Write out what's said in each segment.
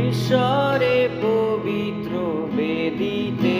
ঈশ্বরে পবিত্র বেদিতে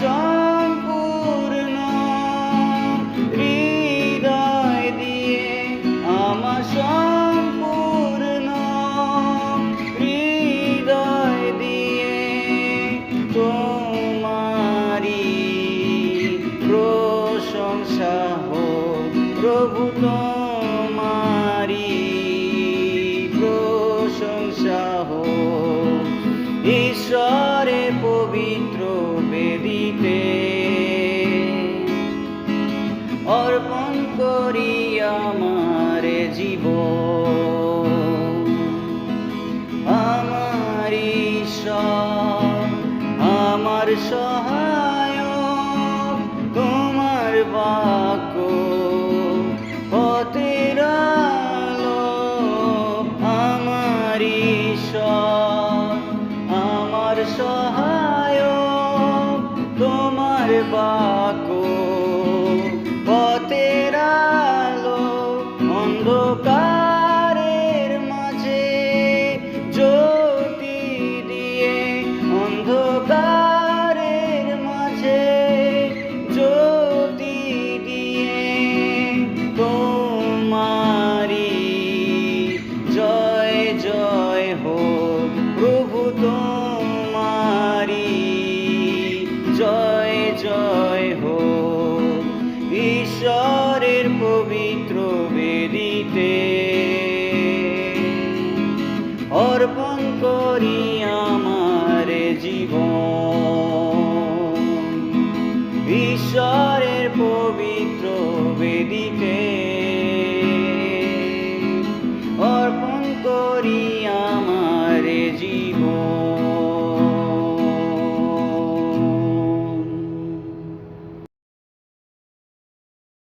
সম্পূর্ণ হৃদয় দিয়ে আমার সম্পূর্ণ। হৃদয় দিয়ে তোমারি প্রশংসা হোক প্রভু তোমারি প্রশংসা হোক ঈশ্বরে পবিত্র করি আমার জীবন। আমার আমার সহায়ক তোমার বাক্য পথের আমার আমার সহায়ক অন্ধকারের মাঝে জ্যোতি দিয়ে তোমারি জয় জয় হোক প্রভু তোমারি জয় জয় হোক। ঈশ্বরের পবিত্র জীবন। ঈশ্বরের পবিত্র বেদিতে